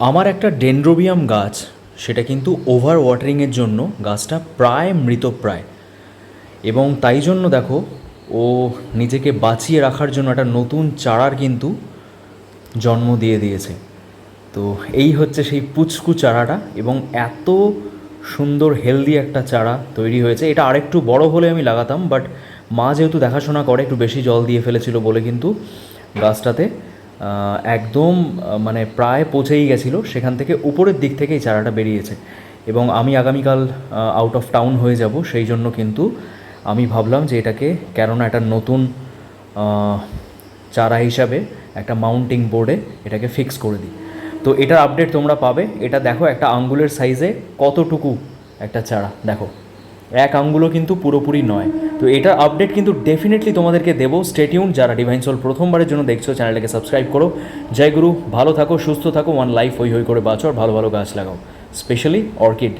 আমার একটা ডেনড্রোবিয়াম গাছ, সেটা কিন্তু ওভার ওয়াটারিংয়ের জন্য গাছটা প্রায় মৃতপ্রায়। এবং তাই জন্য দেখো, ও নিজেকে বাঁচিয়ে রাখার জন্য একটা নতুন চারার কিন্তু জন্ম দিয়ে দিয়েছে। তো এই হচ্ছে সেই পুচকু চারাটা এবং এত সুন্দর হেলদি একটা চারা তৈরি হয়েছে। এটা আরেকটু বড় হলে আমি লাগাতাম, বাট মা যেহেতু দেখাশোনা করে, একটু বেশি জল দিয়ে ফেলেছিল বলে কিন্তু গাছটাতে একদম মানে প্রায় পৌঁছেই গেছিল। সেখান থেকে উপরের দিক থেকে এই চারাটা বেরিয়েছে। এবং আমি আগামীকাল আউট অফ টাউন হয়ে যাব। সেই জন্য কিন্তু আমি ভাবলাম যে এটাকে, কেননা একটা নতুন চারা হিসাবে একটা মাউন্টিং বোর্ডে এটাকে ফিক্স করে দিই। তো এটার আপডেট তোমরা পাবে। এটা দেখো একটা আঙ্গুলের সাইজে কতটুকু একটা চারা। দেখো। এক আঙ্গুলও কিন্তু পুরোপুরি নয়। তো এটা আপডেট কিন্তু ডেফিনেটলি তোমাদেরকে দেবো। স্টেটিউন যারা ডিভাইন সোল প্রথমবারের জন্য দেখছ, চ্যানেলটাকে সাবস্ক্রাইব করো। জয় গুরু, ভালো থাকো, সুস্থ থাকো ওয়ান লাইফ হই হই করে বাঁচো, আর ভালো ভালো গাছ লাগাও। Specially orchid